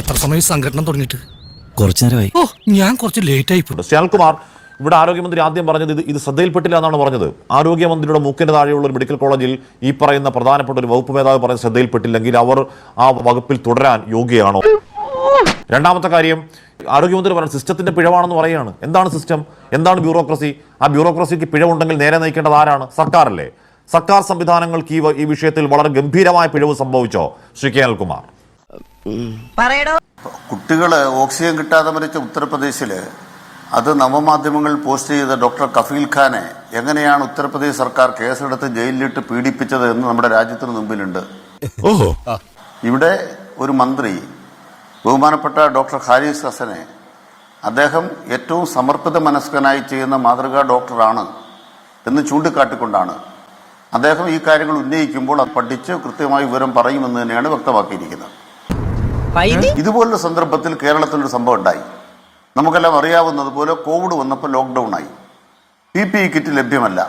എത്ര സമയം സംഘടന തുടങ്ങിയിട്ട്? കുറച്ചു നേരമായി. ഓ ഞാൻ കുറച്ച് ലേറ്റ് ആയി പോയി. ശ്യാൽകുമാർ ഇവിടെ ആരോഗ്യമന്ത്രി ആദ്യം പറഞ്ഞത് ഇത് ഇത് ശ്രദ്ധയിൽപ്പെട്ടില്ല എന്നാണ് പറഞ്ഞത്. ആരോഗ്യമന്ത്രിയുടെ മൂക്കിന് താഴെയുള്ള ഒരു മെഡിക്കൽ കോളേജിൽ ഈ പറയുന്ന പ്രധാനപ്പെട്ട ഒരു വകുപ്പ് മേധാവി പറഞ്ഞ ശ്രദ്ധയിൽപ്പെട്ടില്ലെങ്കിൽ അവർ ആ വകുപ്പിൽ തുടരാൻ യോഗ്യയാണോ? രണ്ടാമത്തെ കാര്യം ആരോഗ്യമന്ത്രി പറഞ്ഞ സിസ്റ്റത്തിന്റെ പിഴവാണെന്ന് പറയുകയാണ്. എന്താണ് സിസ്റ്റം? എന്താണ് ബ്യൂറോക്രസി? ആ ബ്യൂറോക്രസിക്ക് പിഴവുണ്ടെങ്കിൽ നേരെ നയിക്കേണ്ടത് ആരാണ്? സർക്കാരല്ലേ. സർക്കാർ സംവിധാനങ്ങൾക്ക് ഈ ഈ വിഷയത്തിൽ വളരെ ഗംഭീരമായ പിഴവ് സംഭവിച്ചോ? ശ്രീ കെ അനിൽകുമാർ കുട്ടികൾ ഓക്സിജൻ കിട്ടാതെ മരിച്ച ഉത്തർപ്രദേശിൽ അത് നവമാധ്യമങ്ങളിൽ പോസ്റ്റ് ചെയ്ത ഡോക്ടർ കഫീൽ ഖാനെ എങ്ങനെയാണ് ഉത്തർപ്രദേശ് സർക്കാർ കേസെടുത്ത് ജയിലിലിട്ട് പീഡിപ്പിച്ചത് എന്ന് നമ്മുടെ രാജ്യത്തിന് മുമ്പിലുണ്ട്. ഓഹോ. ഇവിടെ ഒരു മന്ത്രി ബഹുമാനപ്പെട്ട ഡോക്ടർ ഹാരിസ് ഹസനെ അദ്ദേഹം ഏറ്റവും സമർപ്പിത മനസ്കനായി ചെയ്യുന്ന മാതൃകാ ഡോക്ടറാണ് എന്ന് ചൂണ്ടിക്കാട്ടിക്കൊണ്ടാണ് അദ്ദേഹം ഈ കാര്യങ്ങൾ ഉന്നയിക്കുമ്പോൾ അത് പഠിച്ച് കൃത്യമായി വിവരം പറയുമെന്ന് തന്നെയാണ് വ്യക്തമാക്കിയിരിക്കുന്നത്. ഇതുപോലുള്ള സന്ദർഭത്തിൽ കേരളത്തിലൊരു സംഭവം ഉണ്ടായി. നമുക്കെല്ലാം അറിയാവുന്നതുപോലെ കോവിഡ് വന്നപ്പോൾ ലോക്ക്ഡൌൺ ആയി. പി പി ഇ കിറ്റ് ലഭ്യമല്ല.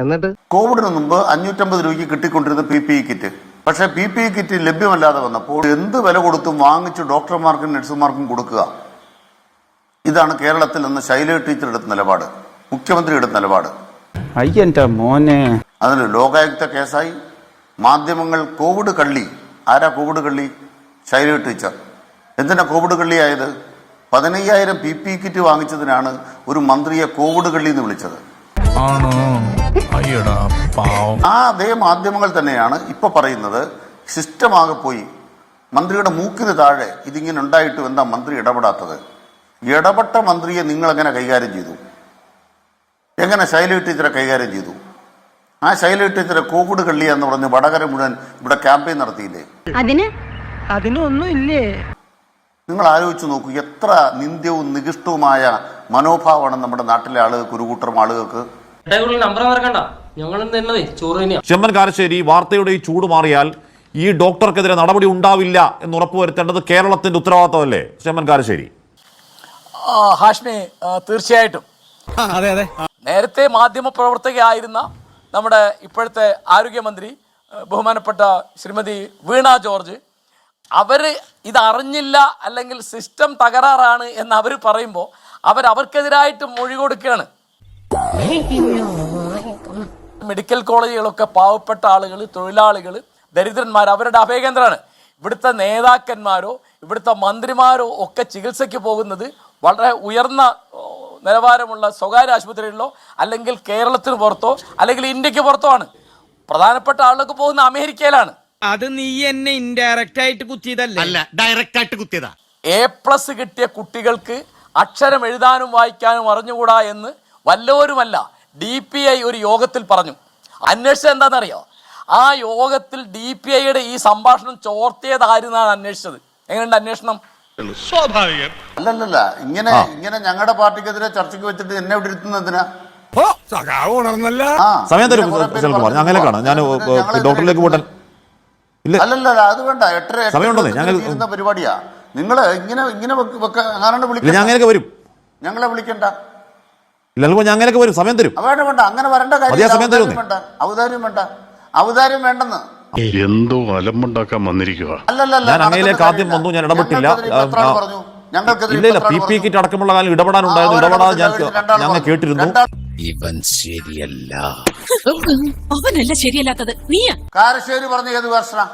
എന്നിട്ട്? കോവിഡിന് മുമ്പ് അഞ്ഞൂറ്റമ്പത് രൂപയ്ക്ക് കിട്ടിക്കൊണ്ടിരുന്ന പി പി ഇ കിറ്റ് പക്ഷെ പി പി ഇ കിറ്റ് ലഭ്യമല്ലാതെ വന്നപ്പോൾ എന്ത് വില കൊടുത്തും വാങ്ങിച്ച് ഡോക്ടർമാർക്കും നഴ്സുമാർക്കും കൊടുക്കുക. ഇതാണ് കേരളത്തിൽ നിന്ന് ശൈല ടീച്ചർ എടുത്ത നിലപാട്. മുഖ്യമന്ത്രി എടുത്ത നിലപാട് അയ്യന്റെ മോനെ. അതിന് ലോകായുക്ത കേസായി. മാധ്യമങ്ങൾ കോവിഡ് കള്ളി. ആരാ കോവിഡ് കള്ളി? ശൈല ടീച്ചർ. എന്തിനാ കോവിഡ് കള്ളിയായത്? പതിനയ്യായിരം പി പി കിറ്റ് വാങ്ങിച്ചതിനാണ് ഒരു മന്ത്രിയെ കോവിഡ് കള്ളി എന്ന് വിളിച്ചത്. ആണോ? അയ്യടാ പാവം. ആ അതേ മാധ്യമങ്ങൾ തന്നെയാണ് ഇപ്പൊ പറയുന്നത്. സിസ്റ്റമാകെ പോയി. മന്ത്രിയുടെ മൂക്കിന് താഴെ ഇതിങ്ങനെ ഉണ്ടായിട്ട് എന്താ മന്ത്രി ഇടപെടാത്തത്? ഇടപെട്ട മന്ത്രിയെ നിങ്ങൾ എങ്ങനെ കൈകാര്യം ചെയ്തു? എങ്ങനെ ശൈലി ടീച്ചറെ കൈകാര്യം ചെയ്തു? ആ ശൈലി ടീച്ചറെ കോവിഡ് കള്ളി എന്ന് പറഞ്ഞ് വടകര മുഴുവൻ ഇവിടെ ക്യാമ്പയിൻ നടത്തിയില്ലേ? അതിന് അതിനൊന്നും ഇല്ലേ നിങ്ങൾ ആലോചിച്ച് നോക്കൂ എത്ര നിന്ദ്യവും നികിഷ്ടവുമായ മനോഭാവമാണ് നമ്മുടെ നാട്ടിലെ ആളുകൾക്ക് ഒരു കൂട്ടം ആളുകൾക്ക് ചെമ്മൻ കാരശ്ശേരി വാർത്തയുടെ ഈ ചൂട് മാറിയാൽ ഈ ഡോക്ടർക്കെതിരെ നടപടി ഉണ്ടാവില്ല എന്ന് ഉറപ്പുവരുത്തേണ്ടത് കേരളത്തിന്റെ ഉത്തരവാദിത്തമല്ലേ ചെമ്മൻ കാരശ്ശേരി? ഹാഷ്മി തീർച്ചയായിട്ടും. അതെ അതെ. നേരത്തെ മാധ്യമ പ്രവർത്തകയായിരുന്ന നമ്മുടെ ഇപ്പോഴത്തെ ആരോഗ്യമന്ത്രി ബഹുമാനപ്പെട്ട ശ്രീമതി വീണ ജോർജ് അവർ ഇതറിഞ്ഞില്ല അല്ലെങ്കിൽ സിസ്റ്റം തകരാറാണ് എന്ന് അവർ പറയുമ്പോൾ അവർ അവർക്കെതിരായിട്ട് മൊഴി കൊടുക്കുകയാണ്. മെഡിക്കൽ കോളേജുകളൊക്കെ പാവപ്പെട്ട ആളുകൾ തൊഴിലാളികൾ ദരിദ്രന്മാർ അവരുടെ അഭയകേന്ദ്രമാണ്. ഇവിടുത്തെ നേതാക്കന്മാരോ ഇവിടുത്തെ മന്ത്രിമാരോ ഒക്കെ ചികിത്സയ്ക്ക് പോകുന്നത് വളരെ ഉയർന്ന നിലവാരമുള്ള സ്വകാര്യ ആശുപത്രികളിലോ അല്ലെങ്കിൽ കേരളത്തിന് പുറത്തോ അല്ലെങ്കിൽ ഇന്ത്യയ്ക്ക് പുറത്തോ ആണ്. പ്രധാനപ്പെട്ട ആളുകൾക്ക് പോകുന്ന അമേരിക്കയിലാണ്. അത് നീ എന്നെ ഇൻഡയറക്റ്റ് ആയിട്ട് കുത്തിയതല്ല? അല്ല ഡയറക്റ്റ് ആയിട്ട് കുത്തിയതാ. എ പ്ലസ് കിട്ടിയ കുട്ടികൾക്ക് അക്ഷരം എഴുതാനും വായിക്കാനും അറിഞ്ഞുകൂടാ എന്ന് വല്ലവരുമല്ല ഡി പി ഐ ഒരു യോഗത്തിൽ പറഞ്ഞു. അന്വേഷിച്ചത് എന്താണെന്നറിയോ? ആ യോഗത്തിൽ ഡി പി ഐയുടെ ഈ സംഭാഷണം ചോർത്തിയതായിരുന്നാണ് അന്വേഷിച്ചത്. എങ്ങനെയുണ്ട് അന്വേഷണം? സ്വാഭാവികം. അല്ലല്ല ഇങ്ങനെ ഇങ്ങനെ ഞങ്ങളുടെ പാർട്ടിക്കെതിരെ ചർച്ചയ്ക്ക് വെച്ചിട്ട് എന്നെ ഇവിടെ ആ, സമയം തരും ഞാൻ ഡോക്ടറിലേക്ക് പോട്ടെ. അല്ലല്ല അത് വേണ്ട. എട്ടര എട്ടര സമയമുണ്ടെന്നേ, ഞങ്ങൾ- പരിപാടിയാ. നിങ്ങൾ ഇങ്ങനെ ഇങ്ങനെ വെക്ക- വെക്ക അങ്ങാണ്ട് ഇല്ല ഞാൻ അങ്ങനെയൊക്കെ വരും. ഞങ്ങളെ വിളിക്കണ്ട. ഇല്ല ഞാൻ അങ്ങനെയൊക്കെ വരും. സമയം തരും. വേണ്ട വേണ്ട. അങ്ങനെ വരേണ്ട കാര്യം. വേണ്ട. ഔദാര്യം വേണ്ട. ഔദാര്യം വേണ്ടെന്ന്. എന്തോ അലമ്പുണ്ടാക്കാൻ വന്നിരിക്കുക ഞാൻ അങ്ങയിലേക്ക് ആദ്യം വന്നു ഞാൻ ഇടപെട്ടില്ല. ഇല്ല ഇല്ല പി പി കിറ്റ് അടക്കമുള്ള കാലം ഇടപെടാനുണ്ടായിരുന്നു. ആ, ഇടപെടാതെ ഞാൻ ഞങ്ങൾ കേട്ടിരുന്നു. ഇവൻ ശരിയല്ല. അവനല്ല ശരിയല്ലാത്തത്. നീയാ. കാരശ്ശേരി പറഞ്ഞു ഏത് വർഷം?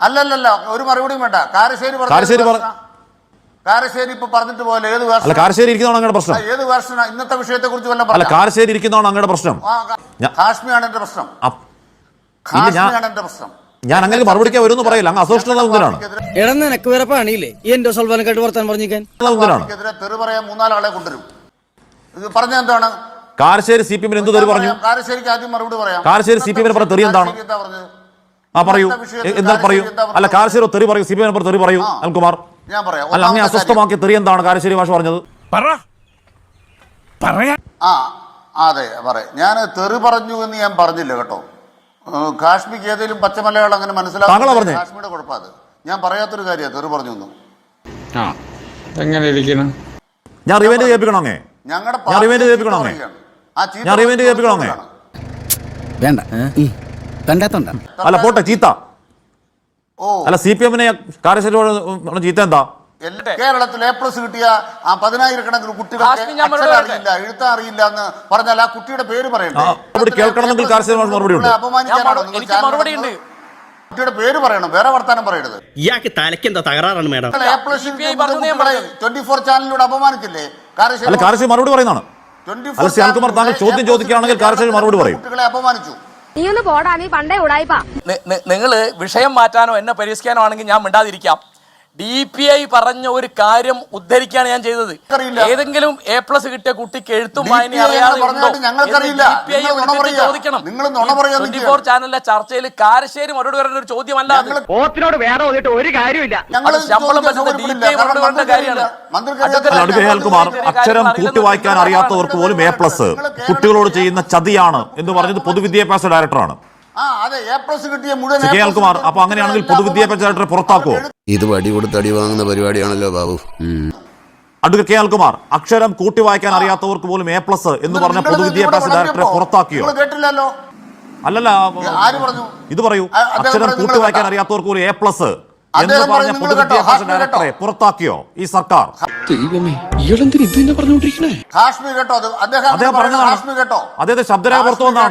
അല്ലല്ലല്ല ഒരു മറുപടിയും വേണ്ട. കാരശ്ശേരി പറഞ്ഞു കാരശ്ശേരി ഏത് പറ- വേർഷനാ? കാരശ്ശേരി ഇപ്പൊ പറഞ്ഞിട്ട് പോലെ ഏത് അല്ല കാരശ്ശേരി ഇരിക്കുന്നതാണ് അങ്ങയുടെ പ്രശ്നം. ഏത് വർഷം? ഇന്നത്തെ വിഷയത്തെ കുറിച്ച് വല്ല അല്ല കാരശ്ശേരി ഇരിക്കുന്നതാണ് അങ്ങയുടെ പ്രശ്നം. ഞാൻ- കാശ്മീരാണ് എന്റെ പ്രശ്നം. കാശ്മീരാണ് എന്റെ പ്രശ്നം. ഞാൻ അങ്ങനെ മറുപടിക്കാൻ വരും പറയില്ല. അങ്ങ് അസോഷ്ണത എന്തിനാണ് എടാ നിനക്ക് വേറെ പണിയില്ലേ? ഈ എന്റെ കേട്ട് വർത്താൻ പറഞ്ഞിരിക്കാൻ. എന്തിനാണ് തെറി പറയാൻ മൂന്നാലാളെ കൊണ്ടുവരും. ഇത് പറഞ്ഞ എന്താണ്? കാരശ്ശേരി സി പി എമ്മിന് എന്ത് തെറി പറഞ്ഞു? കാരശ്ശേരിക്ക് ആദ്യം മറുപടി പറയാം. കാരശ്ശേരി സി പി എമ്മിനെ പറഞ്ഞ തെറി എന്താണ്? ആ പറയൂ. എന്താ പറയൂ? അല്ല? കാരശ്ശേരി തെറി പറയൂ. സി പി എമ്മിനെ തെറി പറയൂ അൽകുമാർ ഞാൻ പറയാം. അല്ല അങ്ങനെ അസ്വസ്ഥമാക്കിയ തെറി എന്താണ് കാരശ്ശേരി ഭാഷ പറഞ്ഞത്? പറ. പറയാ. ആ അതെ പറയാം ഞാൻ തെറി പറഞ്ഞു എന്ന് ഞാൻ പറഞ്ഞില്ല കേട്ടോ. ഏഹ് കാശ്മീർക്ക് ഏതെങ്കിലും പച്ചമലയാളം അങ്ങനെ മനസ്സിലാക്കി പറഞ്ഞേ? കാശ്മീരുടെ കുഴപ്പം അത്. ഞാൻ പറയാത്തൊരു കാര്യമാണ് തെറി പറഞ്ഞു എന്ന്. ആ എങ്ങനെ ഇരിക്കണം? ഞാൻ റിവൈൻഡ് ചെയ്യിപ്പിക്കണോ ഞങ്ങളുടെ റിവൈൻഡ് ചെയ്യിപ്പിക്കണോ? ഞാൻ റിവൈൻഡ് കേൾപ്പിക്കണോ അങ്ങേ? വേണ്ട. കണ്ടാത്തോണ്ട? അല്ല പോട്ടെ ചീത്ത. ഓ. അല്ല സി പി എമ്മിനെ കാര്യശൈലിയോട് ചീത്ത എന്താ? കേരളത്തിൽ എ പ്ലസ് കിട്ടിയ ആ പതിനായിരക്കണക്കിന് അക്ഷരം അറിയില്ല എഴുത്താൻ അറിയില്ല എന്ന് പറഞ്ഞാൽ ആ കുട്ടിയുടെ പേര് പറയണ്ടേ? കുട്ടിയുടെ പേര് പറയണം വേറെ വർത്താനം പറയരുത്. ഇയാൾക്ക് തലയ്ക്ക് എന്താ തകരാറാണ് madam? A plus. Twenty four ചാനലിലൂടെ അപമാനിക്കില്ലേ? മറുപടി പറയുന്നതാണ്. 24 അല്ല, ശ്യാംകുമാർ താങ്കൾ ചോദ്യം ചോദിക്കുകയാണെങ്കിൽ കാർഷിക മറുപടി പറയും. അപമാനിച്ചു. നീ ഒന്ന് പോടാ നീ പണ്ടേ ഉടായിപ്പാ. നിങ്ങൾ വിഷയം മാറ്റാനോ എന്നെ പരിഹസിക്കാനോ ആണെങ്കിൽ ഞാൻ മിണ്ടാതിരിക്കാം. ഡി പി ഐ പറഞ്ഞ ഒരു കാര്യം ഉദ്ധരിക്കാണ് ഞാൻ ചെയ്തത്. ഏതെങ്കിലും എ പ്ലസ് കിട്ടിയ കുട്ടിക്ക് എഴുത്തും വായന അറിയാതെ. ചോദിക്കണം. ട്വന്റി ഫോർ ചാനലിലെ ചർച്ചയിൽ കാരശ്ശേരി മറുപടി പറയുന്ന ഒരു ചോദ്യമല്ല. ഓത്തിനോട് വേറെ ഒരു കാര്യമില്ല ശമ്പളം അക്ഷരം കൂട്ടി വായിക്കാൻ അറിയാത്തവർക്ക് പോലും എ പ്ലസ് കുട്ടികളോട് ചെയ്യുന്ന ചതിയാണ് എന്ന് പറഞ്ഞത് പൊതുവിദ്യാഭ്യാസ ഡയറക്ടറാണ്. ആ അതെ എ പ്ലസ് കിട്ടിയ മുഴുവൻ കെ എൽ കുമാർ അപ്പൊ അങ്ങനെയാണെങ്കിൽ പൊതുവിദ്യാഭ്യാസ ഡയറക്ടറെ പുറത്താക്കുമോ ഇത് വടി കൊടുത്ത് അടി വാങ്ങുന്ന പരിപാടിയാണല്ലോ ബാബു. അഡ്വക്കേറ്റ് കെ അൽകുമാർ അക്ഷരം കൂട്ടി വായിക്കാൻ അറിയാത്തവർക്ക് പോലും എ പ്ലസ് എന്ന് പറഞ്ഞ പൊതുവിദ്യാഭ്യാസ ഡയറക്ടറെ പുറത്താക്കിയോ? നിങ്ങൾ കേട്ടില്ലല്ലോ. അല്ലല്ല ആര് പറഞ്ഞു? ഇത് പറയൂ. അക്ഷരം കൂട്ടി വായിക്കാൻ അറിയാത്തവർക്ക് പോലും എ പ്ലസ് എന്ന് പറഞ്ഞ? പൊതുവിദ്യാഭ്യാസ ഡയറക്ടറെ പുറത്താക്കിയോ ഈ സർക്കാർ? കാശ്മീർ കേട്ടോ അത് അദ്ദേഹം പറഞ്ഞതാണ്. കാശ്മീർ കേട്ടോ. അദ്ദേഹത്തെ ശബ്ദരേഖ പുറത്തു കാശ്മീർ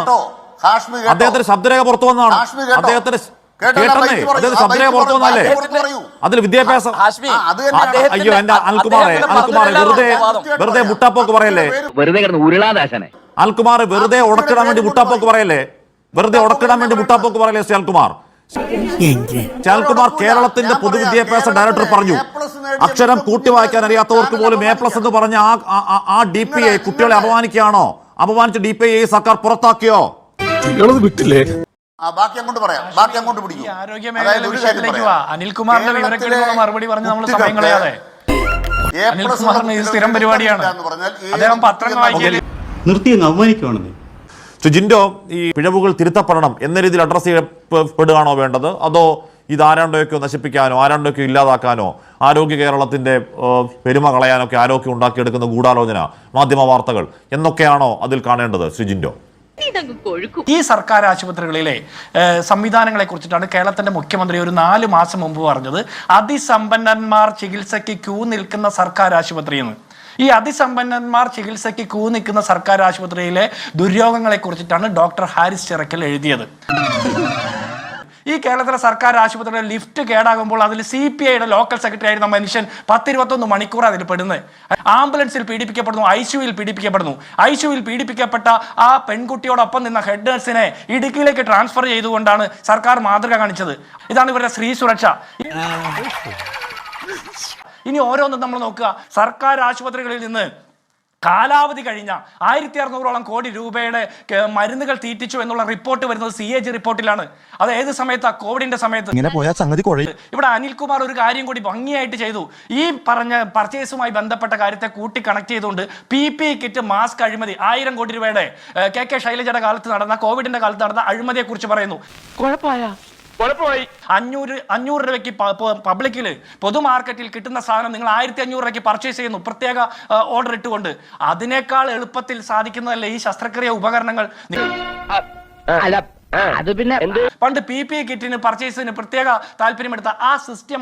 അദ്ദേഹത്തിന്റെ ശബ്ദരേഖ പുറത്തു വന്നതാണ്? അദ്ദേഹത്തിന്റെ. അതിൽ വിദ്യാഭ്യാസം അയ്യോ എന്റെ അൽകുമാറെ അൽകുമാറെ വെറുതെ വെറുതെ മുട്ടാപ്പോക്ക് പറയല്ലേ? വെറുതെ ഉരുളാദാശനെ അൽകുമാർ വെറുതെ ഉടക്കിടാൻ വേണ്ടി മുട്ടാപ്പോക്ക് പറയല്ലേ? വെറുതെ ഉടക്കിടാൻ വേണ്ടി മുട്ടാപ്പോക്ക് പറയല്ലേ ശ്യാൽകുമാർ ശ്യാൽകുമാർ കേരളത്തിന്റെ പൊതുവിദ്യാഭ്യാസ ഡയറക്ടർ പറഞ്ഞു അക്ഷരം കൂട്ടി വായിക്കാൻ അറിയാത്തവർക്ക് പോലും എ പ്ലസ് എന്ന് പറഞ്ഞ ആ- ആ- ആ- ആ ഡി പി ഐ കുട്ടികളെ അപമാനിക്കുകയാണോ? അപമാനിച്ച ഡി പി ഐ സർക്കാർ പുറത്താക്കിയോ? ആ, ബാക്കി അങ്ങോട്ട് പറയാം. ബാക്കി അങ്ങോട്ട് പിടിക്കും. അതായത് ഒരു കാര്യം പറയാം. അനിൽകുമാറിന്റെ വിവരക്കേടുള്ള മറുപടി പറഞ്ഞ് നമ്മൾ സമയം കളയാതെ. അനിൽകുമാറിന് സ്ഥിരം പരിപാടിയാണ്. എന്ന് പറഞ്ഞാൽ അദ്ദേഹം പത്രം കുട്ടിയെന്ന് വായിക്കൽ നിർത്തി അവമാനിക്കുവാണെന്നേ. ജിൻഡോ ഈ പിഴവുകൾ തിരുത്തപ്പെടണം എന്ന രീതിയിൽ അഡ്രസ് ചെയ്യപ്പെടുകയാണോ വേണ്ടത്? അതോ ഇത് ആരാണ്ടൊക്കെ നശിപ്പിക്കാനോ ആരാണ്ടൊക്കെ ഇല്ലാതാക്കാനോ ആരോഗ്യ കേരളത്തിന്റെ പെരുമ കളയാനൊക്കെ ആരോഗ്യം ഉണ്ടാക്കിയെടുക്കുന്ന ഗൂഢാലോചന മാധ്യമ വാർത്തകൾ എന്നൊക്കെയാണോ അതിൽ കാണേണ്ടത്? ശ്രീ ജിൻഡോ. ഈ സർക്കാർ ആശുപത്രികളിലെ സംവിധാനങ്ങളെ കുറിച്ചിട്ടാണ് കേരളത്തിന്റെ മുഖ്യമന്ത്രി ഒരു നാല് മാസം മുമ്പ് പറഞ്ഞത്. അതിസമ്പന്നന്മാർ ചികിത്സയ്ക്ക് ക്യൂ നിൽക്കുന്ന സർക്കാർ ആശുപത്രി എന്ന്. ഈ അതിസമ്പന്നന്മാർ ചികിത്സയ്ക്ക് ക്യൂ നിൽക്കുന്ന സർക്കാർ ആശുപത്രിയിലെ ദുര്യോഗങ്ങളെ കുറിച്ചിട്ടാണ് ഡോക്ടർ ഹാരിസ് ചിറക്കൽ എഴുതിയത്. ഈ കേരളത്തിലെ സർക്കാർ ആശുപത്രിയുടെ ലിഫ്റ്റ് കേടാകുമ്പോൾ അതിൽ സി പി ഐയുടെ ലോക്കൽ സെക്രട്ടറി ആയിരുന്ന മനുഷ്യൻ പത്തിരുപത്തൊന്ന് മണിക്കൂർ അതിൽ പെടുന്നത് ആംബുലൻസിൽ പീഡിപ്പിക്കപ്പെടുന്നു ഐ സിയുയിൽ പീഡിപ്പിക്കപ്പെടുന്നു. ഐ സിയുയിൽ പീഡിപ്പിക്കപ്പെട്ട ആ പെൺകുട്ടിയോടൊപ്പം നിന്ന ഹെഡ് നഴ്സിനെ ഇടുക്കിയിലേക്ക് ട്രാൻസ്ഫർ ചെയ്തുകൊണ്ടാണ് സർക്കാർ മാതൃക കാണിച്ചത്. ഇതാണ് ഇവരുടെ സ്ത്രീ സുരക്ഷ. ഇനി ഓരോന്നും നമ്മൾ നോക്കുക. സർക്കാർ ആശുപത്രികളിൽ നിന്ന് കാലാവധി കഴിഞ്ഞ ആയിരത്തി അറുന്നൂറോളം കോടി രൂപയുടെ മരുന്നുകൾ തീറ്റിച്ചു എന്നുള്ള റിപ്പോർട്ട് വരുന്നത് സി എ ജി റിപ്പോർട്ടിലാണ്. അത് ഏത് സമയത്താ? കോവിഡിന്റെ സമയത്ത്. ഇങ്ങനെ പോയാൽ സംഗതി കുഴയും. ഇവിടെ അനിൽകുമാർ ഒരു കാര്യം കൂടി ഭംഗിയായിട്ട് ചെയ്തു. ഈ പറഞ്ഞ പർച്ചേസുമായി ബന്ധപ്പെട്ട കാര്യത്തെ കൂട്ടി കണക്ട് ചെയ്തുകൊണ്ട് പി പി കിറ്റ് മാസ്ക് അഴിമതി ആയിരം കോടി രൂപയുടെ കെ കെ ശൈലജയുടെ കാലത്ത് നടന്ന കോവിഡിന്റെ കാലത്ത് നടന്ന അഴിമതിയെ കുറിച്ച് പറയുന്നു അഞ്ഞൂറ് അഞ്ഞൂറ് രൂപയ്ക്ക് പബ്ലിക്കിൽ പൊതു മാർക്കറ്റിൽ കിട്ടുന്ന സാധനം നിങ്ങൾ ആയിരത്തി അഞ്ഞൂറ് രൂപയ്ക്ക് പർച്ചേസ് ചെയ്യുന്നു. പ്രത്യേക ഓർഡർ ഇട്ടുകൊണ്ട്. അതിനേക്കാൾ എളുപ്പത്തിൽ സാധിക്കുന്നതല്ലേ ഈ ശസ്ത്രക്രിയ ഉപകരണങ്ങൾ? അല്ല അത് പിന്നെ പണ്ട് പി പി കിറ്റിന് പർച്ചേസിന് പ്രത്യേക താല്പര്യമെടുത്ത ആ സിസ്റ്റം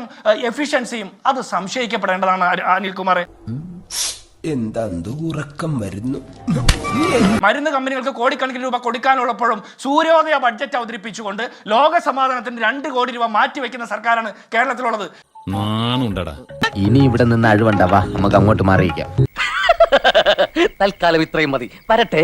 എഫിഷ്യൻസിയും അത് സംശയിക്കപ്പെടേണ്ടതാണ് അനിൽ അനിൽകുമാറെ. എന്താ വരുന്നു? മരുന്ന് കമ്പനികൾക്ക് കോടിക്കണക്കിന് രൂപ കൊടുക്കാനുള്ളപ്പോഴും സൂര്യോദയ ബഡ്ജറ്റ് അവതരിപ്പിച്ചുകൊണ്ട് ലോക സമാധാനത്തിന് രണ്ട് കോടി രൂപ മാറ്റിവെക്കുന്ന സർക്കാരാണ് കേരളത്തിലുള്ളത്. ഇനി ഇവിടെ നിന്ന് അഴിവണ്ടാവാ. നമുക്ക് അങ്ങോട്ട് മാറിയിക്കാം തൽക്കാലം ഇത്രയും മതി. വരട്ടെ.